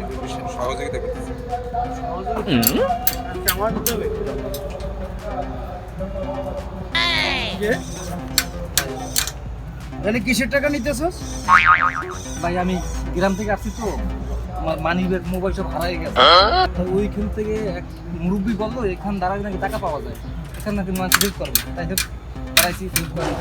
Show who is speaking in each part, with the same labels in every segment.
Speaker 1: একটু বেশি সহযোগিতা করতেছে
Speaker 2: তাহলে কিসের টাকা নিতেছস?
Speaker 3: ভাই আমি গ্রাম থেকে আসছি তো আমার মানি ব্যাগ মোবাইল সব হারাই গেছে। তো ওইখান থেকে এক মুরব্বী বলল এখান দাঁড়ালে নাকি টাকা পাওয়া যায়? এখান নাকি মানুষ হেল্প করবে। তাই দাঁড়াইছি হেল্প করে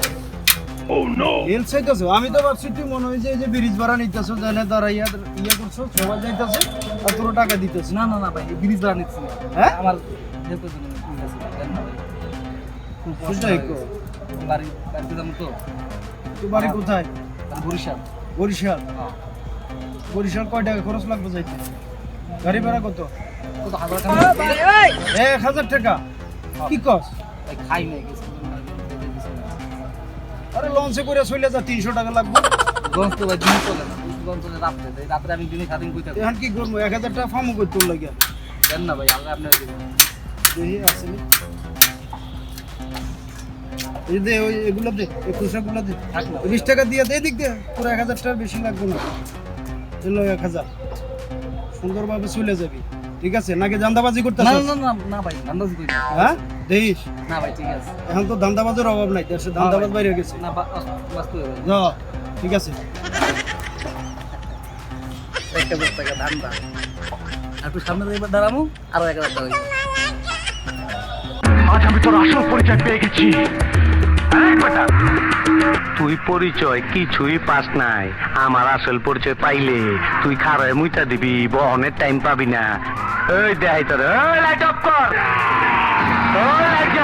Speaker 2: হেল্প চাইতেছো? আমি তো ভাবছি তুই মনে হয় যে এই যে ব্রিজ ভাড়া নিতেছো জানে দাঁড়াইয়া ইয়ে করছ সবাই যাইতেছে আর তোর টাকা দিতেছে।
Speaker 3: না না না ভাই ব্রিজ ভাড়া নিচ্ছি
Speaker 2: হ্যাঁ?
Speaker 3: আমার। খুব কষ্ট হয়ে। বাড়ি বাড়িতে যাব তো।
Speaker 2: বাড়ি কোথায়?
Speaker 3: বরিশাল।
Speaker 2: বরিশাল?
Speaker 3: হ্যাঁ।
Speaker 2: বরিশাল কয় টাকা খরচ লাগবে যাইতে? গাড়ি ভাড়া কত?
Speaker 3: কত হাজার টাকা?
Speaker 2: এক হাজার টাকা? কি কস?
Speaker 3: খাই নাই
Speaker 2: আরে লঞ্চে করে চলে যা তিনশো টাকা লাগবে।
Speaker 3: গঞ্জ তো ভাই দিন চলে না গঞ্জ চলে রাত্রে রাত্রে আমি দিনে সারাদিন কই
Speaker 2: এখন কি করব? এক হাজার টাকা ফার্মও করতে লাগে
Speaker 3: দেন না ভাই আল্লাহ আপনার
Speaker 2: দেখি আসেনি। এই দে ওই এগুলো দে এই খুচরাগুলো দে। বিশ টাকা দিয়ে দে দিক দে তোর এক হাজার টাকার বেশি লাগবে না। এলো এক হাজার। সুন্দরভাবে চলে যাবি। ঠিক আছে? নাকি ধান্দাবাজি করতে
Speaker 3: না না না না ভাই কই না।
Speaker 2: হ্যাঁ? দেখিস।
Speaker 3: না ভাই ঠিক আছে।
Speaker 2: এখন তো ধান্দাবাজের অভাব নাই। দেশে ধান্দাবাজ বাইরে গেছে।
Speaker 3: না বা- বাস্তব ভাই
Speaker 2: ঠিক আছে।
Speaker 3: এক হাজার টাকা ধান দাম আর একটু সামনে এবার দাঁড়াবো আরও এক হাজার টাকা
Speaker 4: আজ আমি তোর আসল পরিচয় পেয়ে গেছি। তুই পরিচয় কিছুই পাস নাই। আমার আসল পরিচয় পাইলে তুই খারায় মুইতা দিবি, বহনের টাইম পাবি না। এই দেখাই তোর। লাইট অফ কর। ওই লাইট